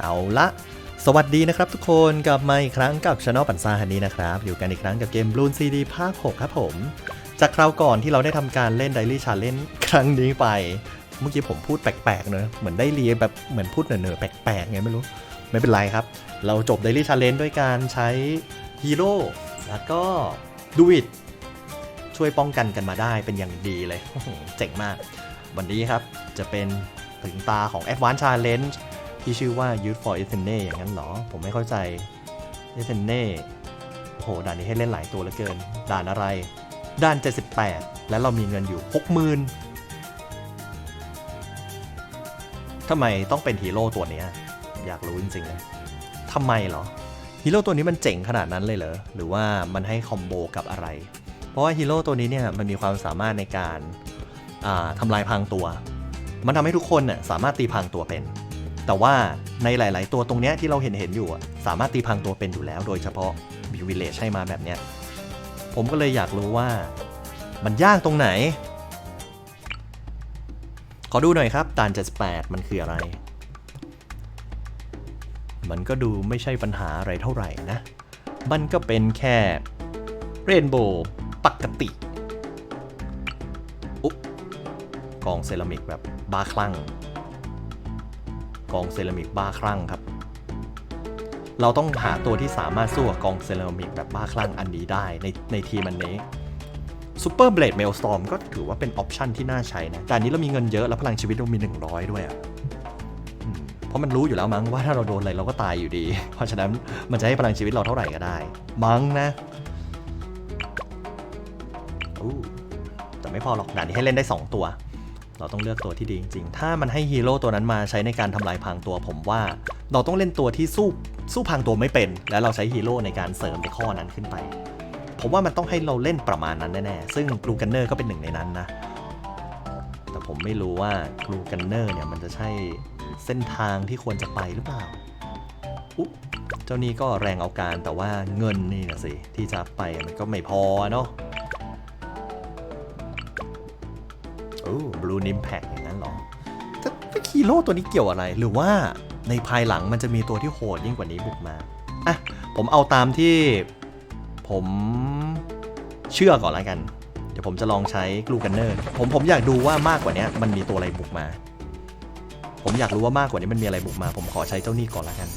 เอาละสวัสดีนะครับทุกคนกลับมาอีกครั้งกับช anel ปันซาฮันนี้นะครับ อยู่กันอีกครั้งกับเกม Bloon CD ภาค 6 ครับผม จากคราวก่อนที่เราได้ทำการเล่น Daily Challenge ครั้งนี้ไป เมื่อกี้ผมพูดแปลกๆเนอะเหมือนได้เรียนแบบเหมือนพูดเหนอๆแปลกๆไงไม่รู้ ไม่เป็นไรครับ เราจบ Daily Challenge ด้วยการใช้ฮีโร่แล้วก็ดูอิดช่วยป้องกันกันมาได้เป็นอย่างดีเลยเจ๋งมาก วันนี้ครับจะเป็นถึงตาของ Advanced Challenge ที่ชื่อว่า Youth for e t h e n e อย่างนั้นเหรอ ผมไม่เข้าใจ e t h e n e โอ้โห ด่านนี้ให้เล่นหลายตัวเหลือเกิน ด่านอะไร ด่าน 78 และเรามีเงินอยู่ 60,000ทำไมต้องเป็นฮีโร่ตัวนี้ อยากรู้จริงๆเลยทำไมเหรอ ฮีโร่ตัวนี้มันเจ๋งขนาดนั้นเลยเหรอ หรือว่ามันให้คอมโบกับอะไร เพราะว่าฮีโร่ตัวนี้เนี่ยมันมีความสามารถในการทำลายพรางตัว มันทำให้ทุกคนน่ะสามารถตีพรางตัวเป็น แต่ว่าในหลาย ๆ ตัวตรงเนี้ยที่เราเห็นเห็นอยู่อะสามารถตีพรางตัวเป็นอยู่แล้ว โดยเฉพาะมีวิลเลจให้มาแบบเนี้ยผมก็เลยอยากรู้ว่ามันยากตรงไหน ขอดูหน่อยครับด่าน78 มันคืออะไร มันก็ดูไม่ใช่ปัญหาอะไรเท่าไหร่นะ มันก็เป็นแค่เรนโบว์ปกติอุ๊กองเซรามิกแบบบ้าคลั่ง กองเซรามิกบ้าคลั่งครับ เราต้องหาตัวที่สามารถสู้กับกองเซรามิกแบบบ้าคลั่งอันนี้ได้ในในทีมอันนี้ซูเปอร์เบลดเมลสตอมก็ถือว่าเป็นออปชันที่น่าใช้นะ แต่อันนี้เรามีเงินเยอะแล้วพลังชีวิตเรามี 100 ด้วยอะอืมเพราะมันรู้อยู่แล้วมั้งว่าถ้าเราโดนอะไรเราก็ตายอยู่ดี เพราะฉะนั้นมันจะให้พลังชีวิตเราเท่าไหร่ก็ได้ มั้งนะแต่ไม่พอหรอกด่านนี้ให้เล่นได้ 2 ตัว เราต้องเลือกตัวที่ดีจริงๆ ถ้ามันให้ฮีโร่ตัวนั้นมาใช้ในการทำลายพรางตัวผมว่า เราต้องเล่นตัวที่สู้สู้พรางตัวไม่เป็น แล้วเราใช้ฮีโร่ในการเสริมในข้อนั้นขึ้นไป ผมว่ามันต้องให้เราเล่นประมาณนั้นแน่ๆ ซึ่งกลูกันเนอร์ก็เป็นหนึ่งในนั้นนะ แต่ผมไม่รู้ว่ากลูกันเนอร์เนี่ยมันจะใช่เส้นทางที่ควรจะไปหรือเปล่าอุ๊บเจ้านี้ก็แรงเอาการแต่ว่าเงินนี่นะสิที่จะไปมันก็ไม่พอเนาะ โอ้บลูนิมแพกอย่างนั้นเหรอจะจะฮีโร่ตัวนี้เกี่ยวอะไรหรือว่าในภายหลังมันจะมีตัวที่โหดยิ่งกว่านี้บุกมาอะผมเอาตามที่ผมเชื่อก่อนแล้วกัน เดี๋ยวผมจะลองใช้กลูกันเนอร์ผมผมอยากดูว่ามากกว่านี้มันมีตัวอะไรบุกมา ผมอยากรู้ว่ามากกว่านี้มันมีอะไรบุกมา ผมขอใช้เจ้านี่ก่อนแล้วกัน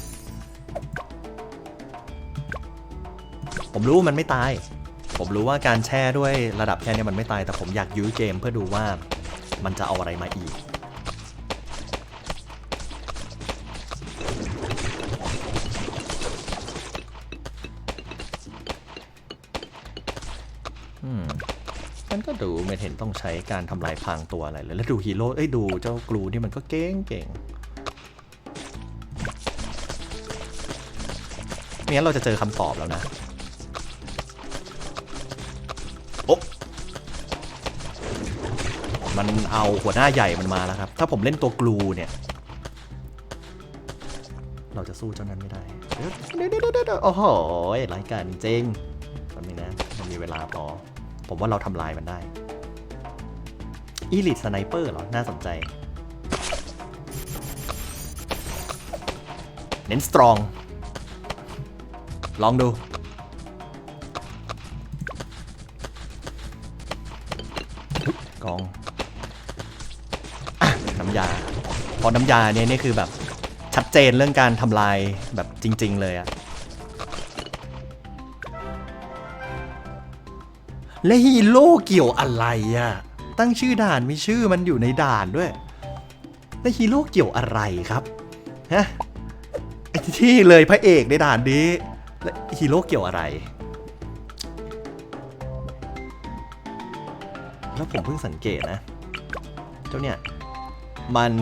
ผมรู้ว่ามันไม่ตาย ผมรู้ว่าการแช่ด้วยระดับแค่เนี้มันไม่ตายแต่ผมอยากยื้อเกมเพื่อดูว่า มันจะเอาอะไรมาอีก อืม มันก็ดูไม่เห็นต้องใช้การทำลายพรางตัวอะไรเลย แล้วดูฮีโร่ เอ้ยดูเจ้ากลูนี่มันก็เก่งเก่งม่งั้นเราจะเจอคำตอบแล้วนะ มันเอาหัวหน้าใหญ่มันมาแล้วครับ ถ้าผมเล่นตัวกลูเนี่ย เราจะสู้เจ้านั้นไม่ได้โอ้โหรายการจริงตอนนี้นะมันมีเวลาพอ ผมว่าเราทำลายมันได้อีลิทสไนเปอร์เหรอ น่าสนใจ เน้นสตรอง ลองดูกอง พอน้ำยาเนี่ยนี่คือแบบชัดเจนเรื่องการทำลายแบบจริง ๆ เลยอะและฮีโร่เกี่ยวอะไรอะตั้งชื่อด่านมีชื่อมันอยู่ในด่านด้วย และฮีโร่เกี่ยวอะไรครับฮะไอ้ที่เลยพระเอกในด่านนี้และฮีโร่เกี่ยวอะไร แล้วผมเพิ่งสังเกตนะ เจ้าเนี่ย มัน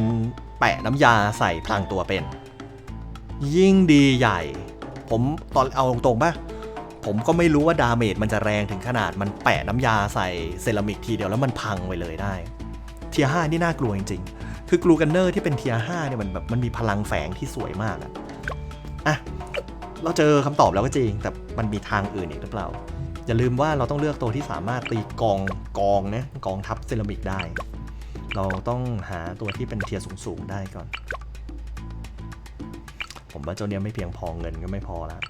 แปะน้ำยาใส่พลางตัวเป็น ยิ่งดีใหญ่ ผมตอนเอาตรงๆป่ะ ผมก็ไม่รู้ว่าดาเมจมันจะแรงถึงขนาดมันแปะน้ำยาใส่เซรามิกทีเดียวแล้วมันพังไปเลยได้ เทียห้านี่น่ากลัวจริงๆ คือกลูกันเนอร์ที่เป็นเทียห้าเนี่ยมันแบบมันมีพลังแฝงที่สวยมากอะอะเราเจอคำตอบแล้วก็จริง แต่มันมีทางอื่นอีกหรือเปล่า อย่าลืมว่าเราต้องเลือกตัวที่สามารถตีกองกองนะกองทัพเซรามิกได้ เราต้องหาตัวที่เป็นเทียร์สูงๆได้ก่อน ผมว่าเจ้าเนี้ยไม่เพียงพอเงินก็ไม่พอละ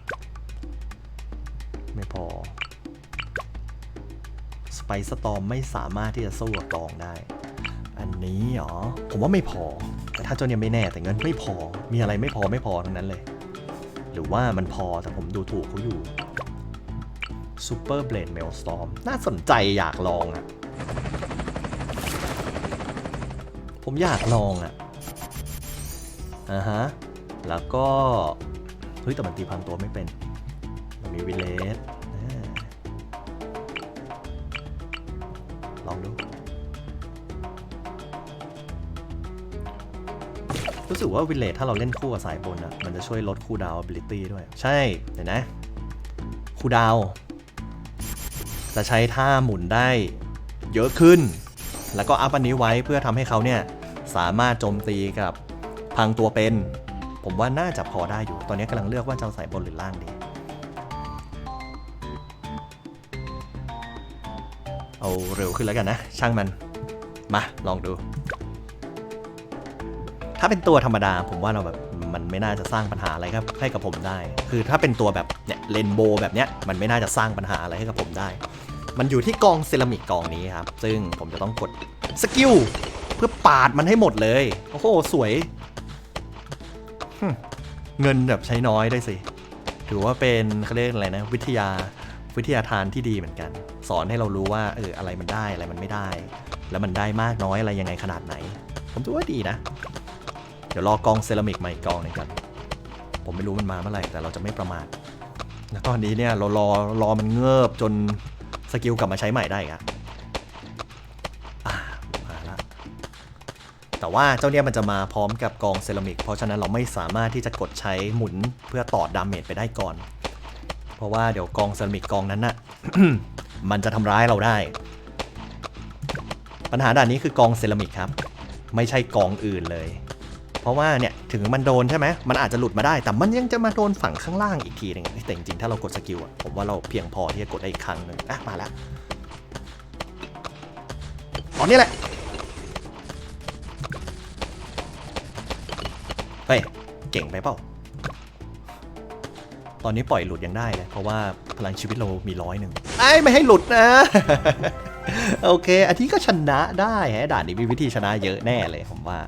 ไม่พอสไปสตอมไม่สามารถที่จะสู้กับกองได้ อันนี้เหรอ ผมว่าไม่พอ แต่ถ้าเจ้าเนี้ยไม่แน่แต่เงินไม่พอ มีอะไรไม่พอไม่พอทั้งนั้นเลย หรือว่ามันพอแต่ผมดูถูกเขาอยู่ Super Blade Maelstrom น่าสนใจอยากลองอะ่ะ ผมอยากลองอะ่ะอ่าฮะ แล้วก็ เฮ้ยแต่มันตีพันตัวไม่เป็นมันมีวิเลสลองดู รู้สึกว่าวิเลทถ้าเราเล่นคู่กับสายบนอะมันจะช่วยลดคูลดาวน์ ability ด้วย ใช่เห็นนะคูลดาวจะใช้ท่าหมุนได้เยอะขึ้น แล้วก็อัพอันนี้ไว้เพื่อทำให้เขาเนี่ย สามารถโจมตีกับพังตัวเป็น ผมว่าน่าจะพอได้อยู่ ตอนนี้กำลังเลือกว่าจะเอาสายบนหรือล่างดี เอาเร็วขึ้นแล้วกันนะ ช่างมัน มาลองดู ถ้าเป็นตัวธรรมดา ผมว่าเราแบบมันไม่น่าจะสร้างปัญหาอะไรครับให้กับผมได้ คือถ้าเป็นตัวแบบเนี่ยเลนโบแบบเนี้ยมันไม่น่าจะสร้างปัญหาอะไรให้กับผมได้ มันอยู่ที่กองเซรามิกกองนี้ครับ ซึ่งผมจะต้องกดสกิล เพื่อปาดมันให้หมดเลย โอ้โห สวย เงินแบบใช้น้อยได้สิ ถือว่าเป็นเขาเรียกอะไรนะ วิทยาวิทยาทานที่ดีเหมือนกัน สอนให้เรารู้ว่าเอออะไรมันได้อะไรมันไม่ได้ แล้วมันได้มากน้อยอะไรยังไงขนาดไหน ผมถือว่าดีนะ เดี๋ยวรอกองเซรามิกใหม่กองหนึงกันผมไม่รู้มันมาเมื่อไหร่แต่เราจะไม่ประมาทแล้วตอนนี้เนี่ยเรารอรอมันเงือบจนสกิลกลับมาใช้ใหม่ได้อีกอ แต่ว่าเจ้าเนี่ยมันจะมาพร้อมกับกองเซรามิก เพราะฉะนั้นเราไม่สามารถที่จะกดใช้หมุนเพื่อต่อดาเมจไปได้ก่อน เพราะว่าเดี๋ยวกองเซรามิกกองนั้นน่ะ มันจะทำร้ายเราได้ ปัญหาด่านนี้คือกองเซรามิกครับ ไม่ใช่กองอื่นเลย เพราะว่าเนี่ยถึงมันโดนใช่ไหมมันอาจจะหลุดมาได้ แต่มันยังจะมาโดนฝั่งข้างล่างอีกทีหนึงแต่จริงๆถ้าเรากดสกิลอะผมว่าเราเพียงพอที่จะกดได้อีกครั้งหนึ่งอะมาแล้วตอนนี้แหละ เฮ้ย เก่งไปเปล่า ตอนนี้ปล่อยหลุดยังได้เลย เพราะว่าพลังชีวิตเรามีร้อยหนึ่งไอ้ไม่ให้หลุดนะ โอเค อันนี้ก็ชนะได้แฮะ ด่านนี้มีวิธีชนะเยอะแน่เลยผมว่า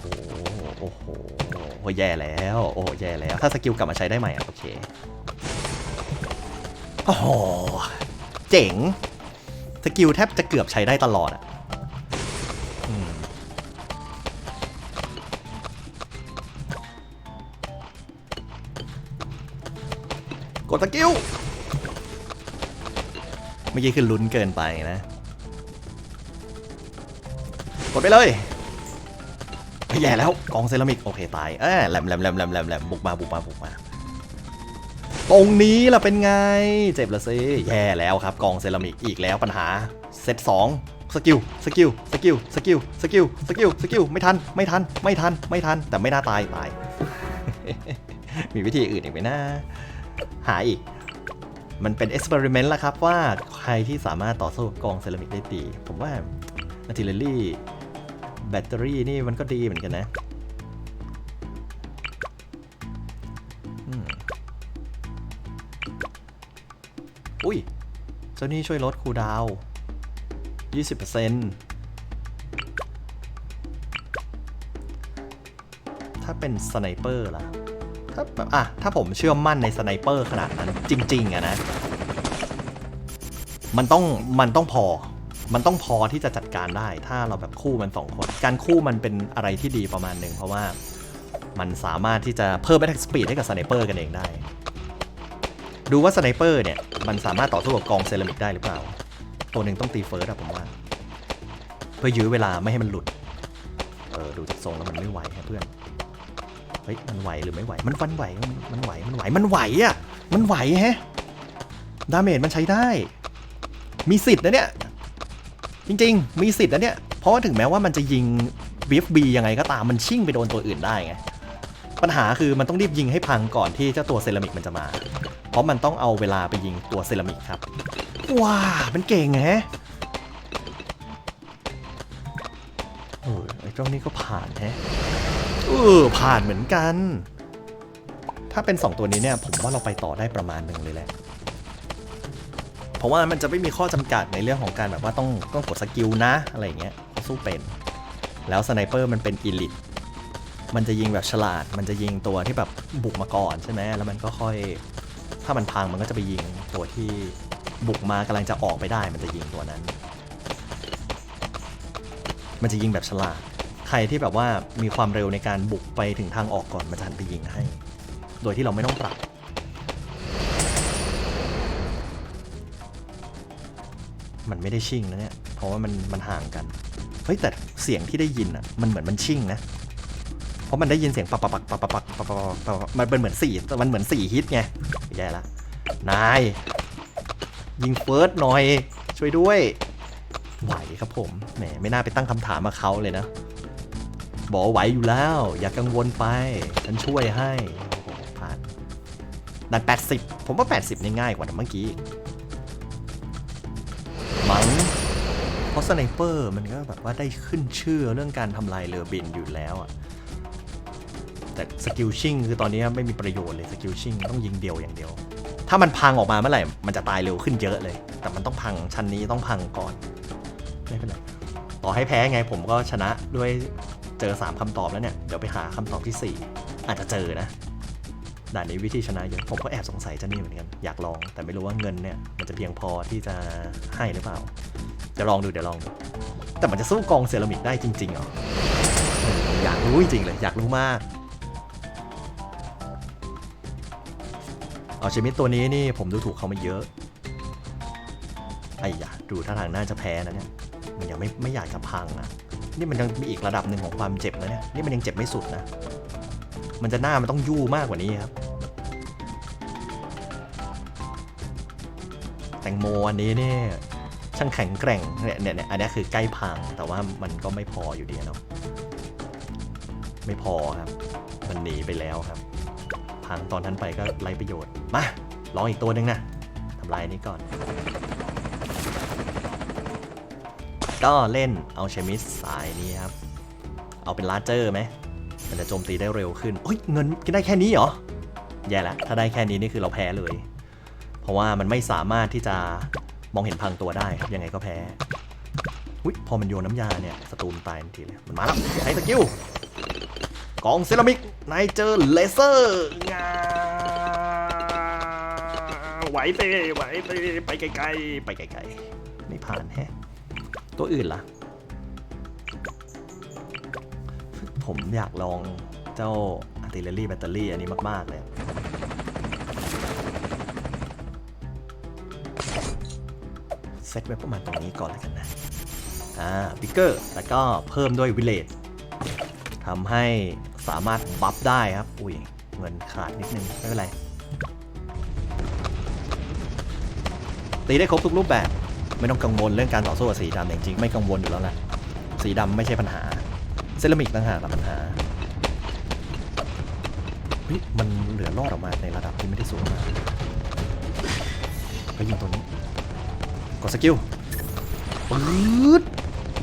โอ้โห โอ้โหโอ้แย่แล้ว โอ้แย่แล้ว ถ้าสกิลกลับมาใช้ได้ใหม่อะโอเค โอ้โห เจ๋ง สกิลแทบจะเกือบใช้ได้ตลอดอะ ดสกิลเมื่อกี้คือลุ้นเกินไปนะ กดไปเลยแย่แล้วกองเซรามิกโอเคตายเออแหลมแหลมแหลมแหลมแหลมแหลมบุกมาบุกมาบุกมา ตรงนี้ล่ะเป็นไง เจ็บละสิแย่แล้วครับกองเซรามิกอีกแล้วปัญหาเซตสองสกิลสกิลสกิลสกิลสกิลสกิลสกิลไม่ทันไม่ทันไม่ทันไม่ทันแต่ไม่น่าตายตายมีวิธีอื่นอีกไหมนะ หาอีก มันเป็นเอ็กซ์เพร์เมนต์แล้วครับว่าใครที่สามารถต่อสู้กองเซรามิกได้ดี ผมว่าอาร์ติเลรี่แบตเตอรี่นี่มันก็ดีเหมือนกันนะอุ้ย เจ้านี่ช่วยลดคูดาวน์20%ถ้าเป็นสไนเปอร์ล่ะ ถ้าอะถ้าผมเชื่อมั่นในสไนเปอร์ขนาดนั้นจริงๆอะนะ มันต้องมันต้องพอ มันต้องพอที่จะจัดการได้ ถ้าเราแบบคู่มันสองคน การคู่มันเป็นอะไรที่ดีประมาณหนึ่งเพราะว่ามันสามารถที่จะเพิ่มแอ t แทกสปีดให้กับสไนเปอร์กันเองได้ ดูว่าสไนเปอร์เนี่ย มันสามารถต่อสู้กับกองเซรามิกได้หรือเปล่า ตัวหนึ่งต้องตีเฟิร์สอะผมว่า เพื่อยื้อเวลาไม่ให้มันหลุด เออดูจากทรงแล้วมันไม่ไหวฮะเพื่อน เฮ้ยมันไหวหรือไม่ไหว มันฟันไหว มันไหว มันไหว มันไหวอะ มันไหวแฮะ ดาเมจมันใช้ได้ มีสิทธิ์นะเนี่ย จริงๆ มีสิทธิ์นะเนี่ย เพราะว่าถึงแม้ว่ามันจะยิง BFB ยังไงก็ตาม มันชิ่งไปโดนตัวอื่นได้ไง ปัญหาคือมันต้องรีบยิงให้พังก่อนที่เจ้าตัวเซรามิกมันจะมา เพราะมันต้องเอาเวลาไปยิงตัวเซรามิกครับ ว้า มันเก่งแฮะ เออไอ้เจ้านี่ก็ผ่านแฮะเออผ่านเหมือนกัน ถ้าเป็น 2 ตัวนี้เนี่ย ผมว่าเราไปต่อได้ประมาณหนึ่งเลยแหละ เพราะว่ามันจะไม่มีข้อจำกัดในเรื่องของการแบบว่าต้องต้องกดสกิลนะ อะไรอย่างเงี้ยเขาสู้เป็น แล้วสไนเปอร์มันเป็นอีลิตมันจะยิงแบบฉลาด มันจะยิงตัวที่แบบบุกมาก่อนใช่ไหมแล้วมันก็ค่อย ถ้ามันพังมันก็จะไปยิงตัวที่บุกมากำลังจะออกไปได้ มันจะยิงตัวนั้น มันจะยิงแบบฉลาด ใครที่แบบว่ามีความเร็วในการบุกไปถึงทางออกก่อนมันจะหันไปยิงให้ โดยที่เราไม่ต้องปรับมันไม่ได้ชิ่งนะเนี่ย เพราะว่ามันมันห่างกัน เฮ้ยแต่เสียงที่ได้ยินอะมันเหมือนมันชิ่งนะ เพราะมันได้ยินเสียงปักปักปักปักปักปักปักปักปักมันเป็นเหมือนสี่มันเหมือนสี่ฮิตไงแย่ละ นาย ยิงเฟิร์สหน่อย ช่วยด้วย ไหวครับผม แหมไม่น่าไปตั้งคำถามมาเขาเลยนะ บอกไหวอยู่แล้ว อย่ากังวลไป ฉันช่วยให้ผ่านดัน80 ผมว่า 80นี่ง่ายกว่าเมื่อกี้มังเพราะสไนเปอร์มันก็แบบว่าได้ขึ้นชื่อเรื่องการทำลายเรือบินอยู่แล้วอะแต่สกิลชิ่งคือตอนนี้ไม่มีประโยชน์เลยสกิลชิ่งต้องยิงเดียวอย่างเดียว ถ้ามันพังออกมาเมื่อไหร่ มันจะตายเร็วขึ้นเยอะเลย แต่มันต้องพังชั้นนี้ต้องพังก่อนไม่เป็นไรต่อให้แพ้ไงผมก็ชนะด้วย เจอ 3คำตอบแล้วเนี่ย เดี๋ยวไปหาคำตอบที่ 4 อาจจะเจอนะด่านนี้วิธีชนะเยอะผมก็แอบสงสัยจะนี่เหมือนกัน อยากลอง แต่ไม่รู้ว่าเงินเนี่ย มันจะเพียงพอที่จะให้หรือเปล่า เดี๋ยวลองดูเดี๋ยวลองดู แต่มันจะสู้กองเซรามิกได้จริงๆหรออยากรู้จริงเลยอยากรู้มากเอาชมิดตัวนี้นี่ผมดูถูกเขามาเยอะไอ้ยะดูท่าทางน่าจะแพ้นะเนี่ยมันยังไม่ไม่อยากจะพังอะ นี่มันยังมีอีกระดับหนึ่งของความเจ็บนะเนี่ย นี่มันยังเจ็บไม่สุดนะ มันจะหน้ามันต้องยู่มากกว่านี้ครับ แตงโมอันนี้เนี่ยช่างแข็งแกร่งเนี่ยเนี่ยเนี่ยอันนี้คือใกล้พัง แต่ว่ามันก็ไม่พออยู่ดีเนาะ ไม่พอครับ มันหนีไปแล้วครับ พังตอนนั้นไปก็ไร้ประโยชน์ มา ลองอีกตัวหนึ่งนะทำลายนี้ก่อน ก็เล่นเอาเชมิสสายนี้ครับ เอาเป็นลาเจอร์ไหมมันจะโจมตีได้เร็วขึ้นเฮ้ยเงินกินได้แค่นี้เหรอ แย่แล้วถ้าได้แค่นี้นี่คือเราแพ้เลย เพราะว่ามันไม่สามารถที่จะมองเห็นพังตัวได้ครับยังไงก็แพ้อุยพอมันโยนน้ำยาเนี่ยสตูมตายทันทีเลยมันมาแล้วใช้สกิลกองเซรามิกนายเจอเลเซอร์งาไหวไปไหวไปไปไกลๆไปไกลๆไม่ผ่านแฮะ ตัวอื่นล่ะ ผมอยากลองเจ้า artillery battery อันนี้มาก ๆ เลย เซตไว้ประมาณตรงนี้ก่อนแล้วกันนะ อ่าบิกเกอร์แล้วก็เพิ่มด้วยวิเลจทำให้สามารถบัฟได้ครับ อุ้ยเงินขาดนิดนึง ไม่เป็นไร ตีได้ครบทุกรูปแบบ ไม่ต้องกังวลเรื่องการต่อสู้กับสีดำจริงๆไม่กังวลอยู่แล้วแหละสีดำไม่ใช่ปัญหา เซรามิกต่างหากปัญหาเฮ้ยมันเหลือรอดออกมาในระดับที่ไม่ได้สูงมากก็ยิงตัวนี้กดสกิลปื๊ด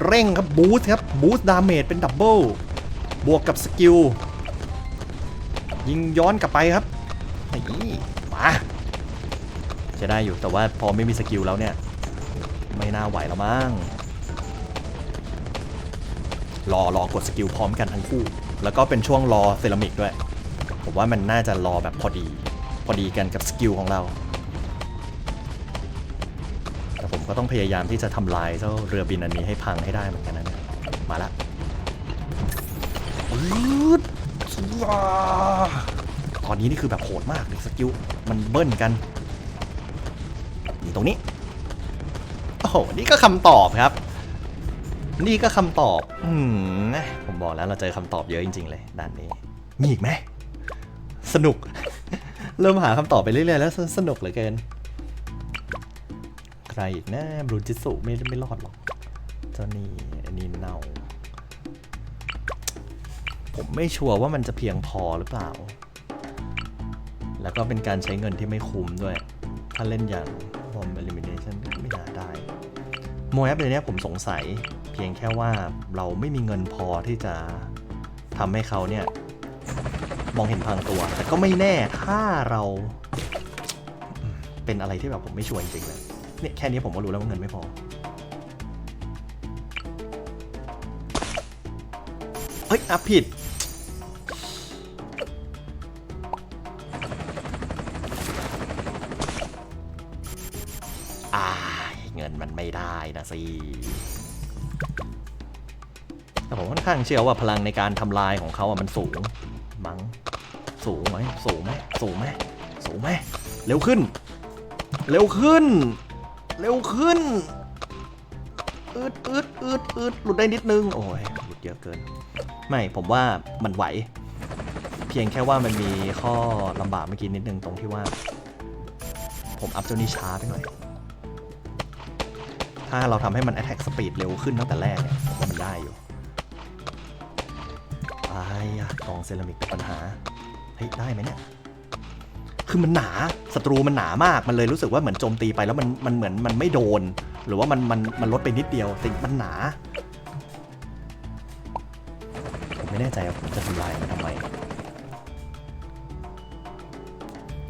เร่งครับบูสต์ครับบูสต์ดาเมจเป็นดับเบิลบวกกับสกิลยิงย้อนกลับไปครับนี่มาจะได้อยู่แต่ว่าพอไม่มีสกิลแล้วเนี่ย ไม่น่าไหวแล้วมั้งรอรอกดสกิลพร้อมกันทั้งคู่ แล้วก็เป็นช่วงรอเซรามิกด้วย ผมว่ามันน่าจะรอแบบพอดี พอดีกันกับสกิลของเรา แต่ผมก็ต้องพยายามที่จะทำลายเจ้าเรือบินอันนี้ให้พังให้ได้เหมือนกันนะเนี่ยมาละปื๊ดว้าตอนนี้นี่คือแบบโหดมากเลยสกิลมันเบิ้ลกันอยู่ตรงนี้ โอ้โหนี่ก็คำตอบครับ นี่ก็คำตอบ อืมผมบอกแล้วเราเจอคำตอบเยอะจริง ๆ เลยด้านนี้ มีอีกไหม สนุก เริ่มหาคำตอบไปเรื่อยๆ แล้วสสนุกเหลือเกิน ใครอีกนะบรูจิสุไม่ไม่รอดหรอกเจ้านี่อันนี้เน่า ผมไม่ชัวร์ว่ามันจะเพียงพอหรือเปล่า แล้วก็เป็นการใช้เงินที่ไม่คุ้มด้วย ถ้าเล่นอย่าง โมแอปเลยเนี้ยผมสงสัยเพียงแค่ว่าเราไม่มีเงินพอที่จะทำให้เขาเนี่ยมองเห็นพังตัว แต่ก็ไม่แน่ถ้าเราเป็นอะไรที่แบบผมไม่ชวนจริงๆเลยเนี่ยแค่นี้ผมก็รู้แล้วว่าเงินไม่พอเฮ้ยอัพผิด นะสิแต่ผมค่อนข้างเชื่อว่าพลังในการทำลายของเขาอะมันสูง มั้งสูงไหมสูงไหมสูงไหมสูงไหมเร็วขึ้น เร็วขึ้น เร็วขึ้นอืดอืดอืดอืดหลุดได้นิดนึง โอ้ยหลุดเยอะเกิน ไม่ผมว่ามันไหว เพียงแค่ว่ามันมีข้อลำบากเมื่อกี้นิดนึงตรงที่ว่า ผมอัพเจ้านี้ช้าไปหน่อย ถ้าเราทำให้มัน attack speed เร็วขึ้นตั้งแต่แรกเนี่ยผมว่ามันได้อยู่ไอ้ยะกองเซรามิกเป็นปัญหา เฮ้ย ได้ไหมเนี่ย คือมันหนาศัตรูมันหนามาก มันเลยรู้สึกว่าเหมือนโจมตีไปแล้วมันมันเหมือนมันไม่โดน หรือว่ามันมันมันลดไปนิดเดียวแต่มันหนา ผมไม่แน่ใจว่าผมจะทำลายมันทำไม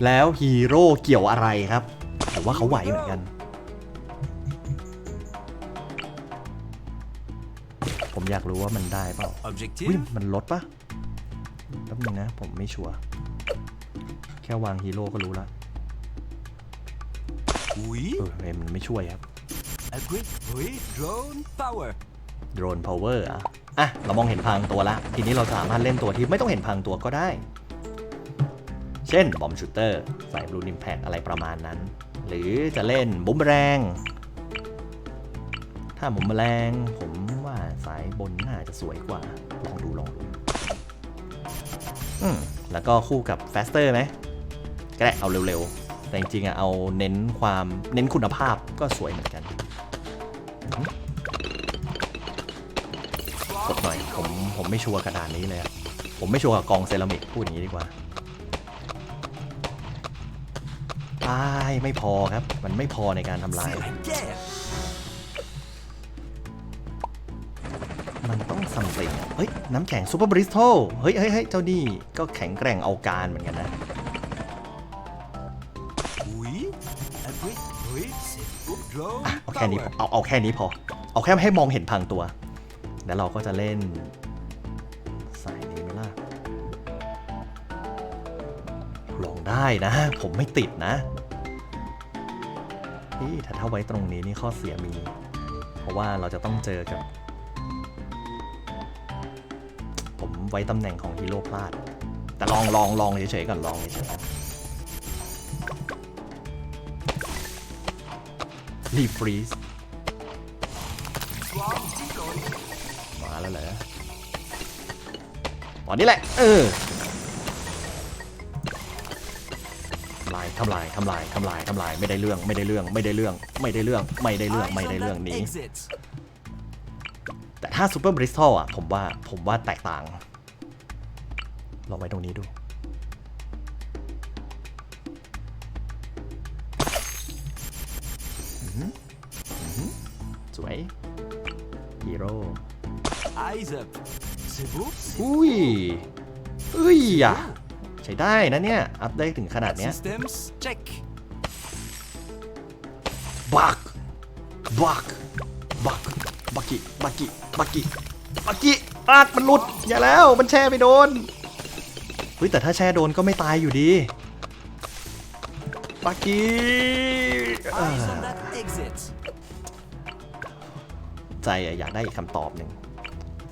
แล้วฮีโร่เกี่ยวอะไรครับหรือว่าเขาไหวเหมือนกัน ผมอยากรู้ว่ามันได้เปล่าอุ้ย Objective มันลดปะแป๊บนึงนะ ผมไม่ชัวร์แค่วางฮีโร่ก็รู้ละ Oui เออเอ้ยมันไม่ช่วยครับ Agree Oui Drone Power โดรนพาวเวอร์อะอะ เรามองเห็นพังตัวละ ทีนี้เราสามารถเล่นตัวที่ไม่ต้องเห็นพังตัวก็ได้ เช่น บอมชูเตอร์ใส่บลูนิมแพกอะไรประมาณนั้น หรือจะเล่นบุมแรง ถ้าบุมแรงผม ว่าสายบนน่าจะสวยกว่า ลองดูลองดูอืมแล้วก็คู่กับ Faster ไหมก็ได้เอาเร็วๆ แต่จริงๆอะเอาเน้นความเน้นคุณภาพก็สวยเหมือนกันกดหน่อยผมผมไม่ชัวร์กระดานนี้เลยอะผมไม่ชัวร์กับกองเซรามิกพูดอย่างนี้ดีกว่าตายไม่พอครับ มันไม่พอในการทำลาย ต้องซัมติงเฮ้ย น้ำแข็งซูเปอร์บริสโตเฮ้ยเฮ้ยเฮ้ยเจ้านี่ก็แข็งแกร่งเอาการเหมือนกันนะ Oui Agree Oui C'est beau Drone เอาแค่นี้พอ Power เอาเอาแค่นี้พอ เอาแค่ให้มองเห็นพังตัว แล้วเราก็จะเล่นสายนี้ไหมล่ะ ลองได้นะ ผมไม่ติดนะนี่ถ้าถ้าไว้ตรงนี้นี่ข้อเสียมี เพราะว่าเราจะต้องเจอกับ ไว้ตำแหน่งของฮีโร่พลาด แต่ลองลองลองเฉยๆก่อนลองเฉยๆรีฟรีส Swarm Decoy มาแล้วเหรอตอนนี้แหละ เออทำลายทำลายทำลายทำลายทำลายไม่ได้เรื่องไม่ได้เรื่องไม่ได้เรื่องไม่ได้เรื่องไม่ได้เรื่อง Eyes ไม่ได้ on เรื่อง that นี้ exit แต่ถ้าซูเปอร์บริสตอลอะผมว่าผมว่าแตกต่าง ลองไว้ตรงนี้ดูอื้อหืออื้อหือสวยฮีโร่ Eyes up C'est beau C'est อุ้ยเอ้ยอะใช้ได้นะเนี่ย อัพได้ถึงขนาดเนี้ย Systems Check บักบักบักบักกิบักกิบักกิบักกิอาดมันหลุด อย่าแล้ว มันแช่ไปโดนเฮ้ยแต่ถ้าแช่โดนก็ไม่ตายอยู่ดีบักกิอ่า Eyes on that exit ใจอะอยากได้อีกคำตอบหนึ่ง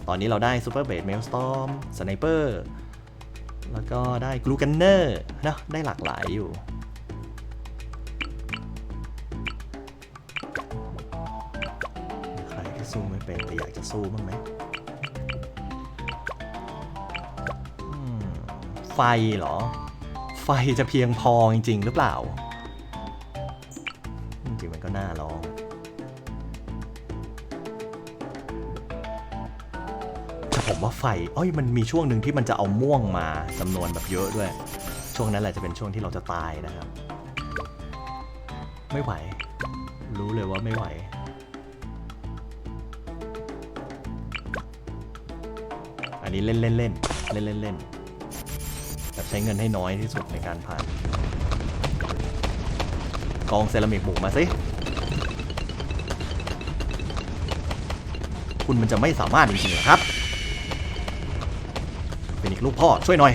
ตอนนี้เราได้ซูเปอร์เบดเมลสตอมสไนเปอร์แล้วก็ได้กลูกันเนอร์นะได้หลากหลายอยู่ใครที่สู้ไม่เป็นแต่อยากจะสู้บ้างไหม ไฟเหรอ ไฟจะเพียงพอจริง ๆ หรือเปล่า จริงมันก็น่าลอง แต่ผมว่าไฟเอ้ยมันมีช่วงหนึ่งที่มันจะเอาม่วงมาจำนวนแบบเยอะด้วย ช่วงนั้นแหละจะเป็นช่วงที่เราจะตายนะครับ ไม่ไหว รู้เลยว่าไม่ไหวอันนี้เล่นเล่นเล่นเล่นเล่นเล่น ใช้เงินให้น้อยที่สุดในการผ่านกองเซรามิกบุกมาสิ คุณมันจะไม่สามารถจริงๆหรอครับ เป็นอีกลูกพ่อช่วยหน่อย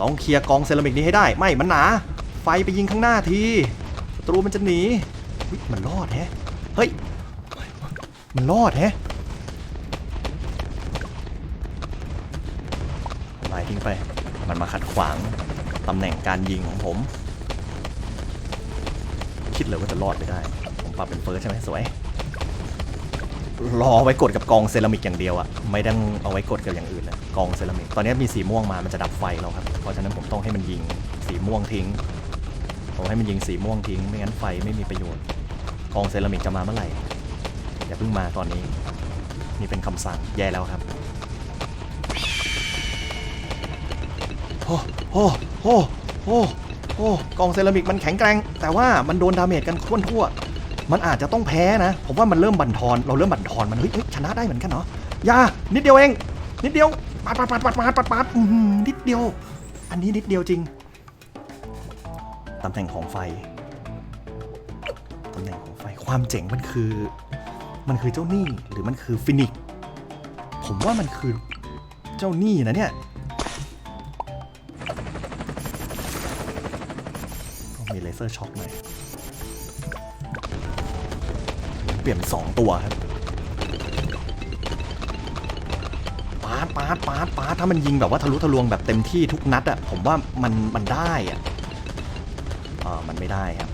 ลองเคลียร์กองเซรามิกนี้ให้ได้ ไม่มันหนา ไฟไปยิงข้างหน้าทีศัตรูมันจะหนีมันรอดแฮะ เฮ้ย มันรอดแฮะ ขวางตำแหน่งการยิงของผม คิดเลยว่าจะรอดไปได้ ผมปรับเป็นเฟิร์สใช่ไหมสวย รอไว้กดกับกองเซรามิกอย่างเดียวอะไม่ต้องเอาไว้กดกับอย่างอื่นนะกองเซรามิก ตอนนี้มีสีม่วงมามันจะดับไฟเราครับ เพราะฉะนั้นผมต้องให้มันยิงสีม่วงทิ้ง ผมให้มันยิงสีม่วงทิ้ง ไม่งั้นไฟไม่มีประโยชน์ กองเซรามิกจะมาเมื่อไหร่อย่าเพิ่งมาตอนนี้ นี่เป็นคำสั่งแย่แล้วครับ โอ้โหโอ้โหโอ้กองเซรามิกมันแข็งแกร่งแต่ว่ามันโดนดาเมจกันทั่วทั่ว มันอาจจะต้องแพ้นะ ผมว่ามันเริ่มบั่นทอนเราเริ่มบั่นทอนมันเฮ้ยชนะได้เหมือนกันเหรออย่านิดเดียวเอง นิดเดียวปาดปาดปาดปาดปาดปาดปาดนิดเดียว อันนี้นิดเดียวจริงตำแหน่งของไฟตำแหน่งของไฟความเจ๋งมันคือ มันคือเจ้าหนี้หรือมันคือฟินิกผมว่ามันคือเจ้าหนี้นะเนี่ย มีเลเซอร์ช็อคหน่อยเปลี่ยนสองตัวครับปาดปาดปาดปาดถ้ามันยิงแบบว่าทะลุทะลวงแบบเต็มที่ทุกนัดอะผมว่ามันมันได้อะอ่ามันไม่ได้ครับ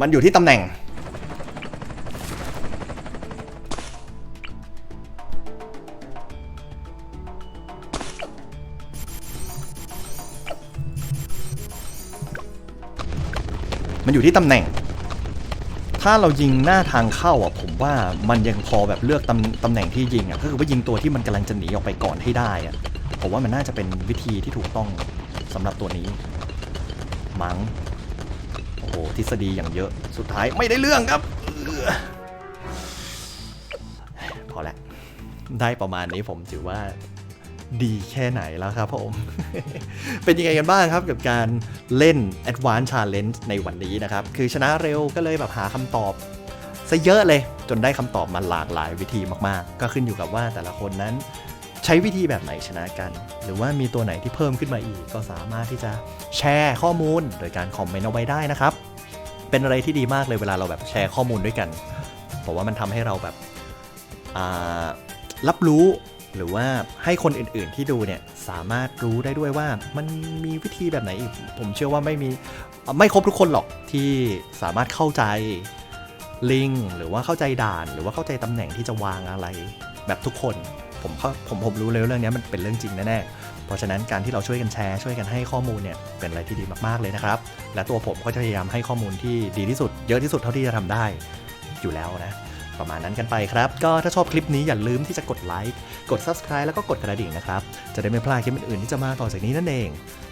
มันอยู่ที่ตำแหน่ง อยู่ที่ตำแหน่ง ถ้าเรายิงหน้าทางเข้าอะผมว่ามันยังพอแบบเลือกตำตำแหน่งที่ยิงอะก็คือว่ายิงตัวที่มันกำลังจะหนีออกไปก่อนให้ได้อะผมว่ามันน่าจะเป็นวิธีที่ถูกต้องสำหรับตัวนี้ มั้งโอ้โหทฤษฎีอย่างเยอะสุดท้ายไม่ได้เรื่องครับอื้อพอละได้ประมาณนี้ผมถือว่า ดีแค่ไหนแล้วครับผม เป็นยังไงกันบ้างครับกับการเล่น Advanced Challenge ในวันนี้นะครับ คือชนะเร็วก็เลยแบบหาคำตอบซะเยอะเลย จนได้คำตอบมาหลากหลายวิธีมากๆ ก็ขึ้นอยู่กับว่าแต่ละคนนั้นใช้วิธีแบบไหนชนะกัน หรือว่ามีตัวไหนที่เพิ่มขึ้นมาอีก ก็สามารถที่จะแชร์ข้อมูล โดยการคอมเมนต์เอาไว้ได้นะครับ เป็นอะไรที่ดีมากเลยเวลาเราแบบแชร์ข้อมูลด้วยกันผมว่ามันทำให้เราแบบรับรู้ หรือว่าให้คนอื่นๆที่ดูเนี่ยสามารถรู้ได้ด้วยว่ามันมีวิธีแบบไหนอีก ผมเชื่อว่าไม่มีไม่ครบทุกคนหรอกที่สามารถเข้าใจลิงหรือว่าเข้าใจด่าน หรือว่าเข้าใจตำแหน่งที่จะวางอะไร แบบทุกคนผมเข้าผมผมรู้เลยว่าเรื่องนี้มันเป็นเรื่องจริงแน่ๆ เพราะฉะนั้นการที่เราช่วยกันแชร์ช่วยกันให้ข้อมูลเนี่ยเป็นอะไรที่ดีมากๆเลยนะครับ และตัวผมก็จะพยายามให้ข้อมูลที่ดีที่สุด เยอะที่สุดเท่าที่จะทำได้อยู่แล้วนะ ประมาณนั้นกันไปครับ ก็ถ้าชอบคลิปนี้อย่าลืมที่จะกดไลค์กด Subscribe แล้วก็กดกระดิ่งนะครับ จะได้ไม่พลาดคลิปอื่นๆที่จะมาต่อจากนี้นั่นเอง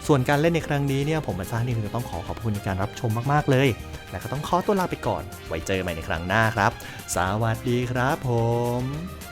ส่วนการเล่นในครั้งนี้เนี่ยผมมาซ่านี่คือต้องขอขอบคุณในการรับชมมากๆเลย และก็ต้องขอตัวลาไปก่อน ไว้เจอกันใหม่ในครั้งหน้าครับ สวัสดีครับผม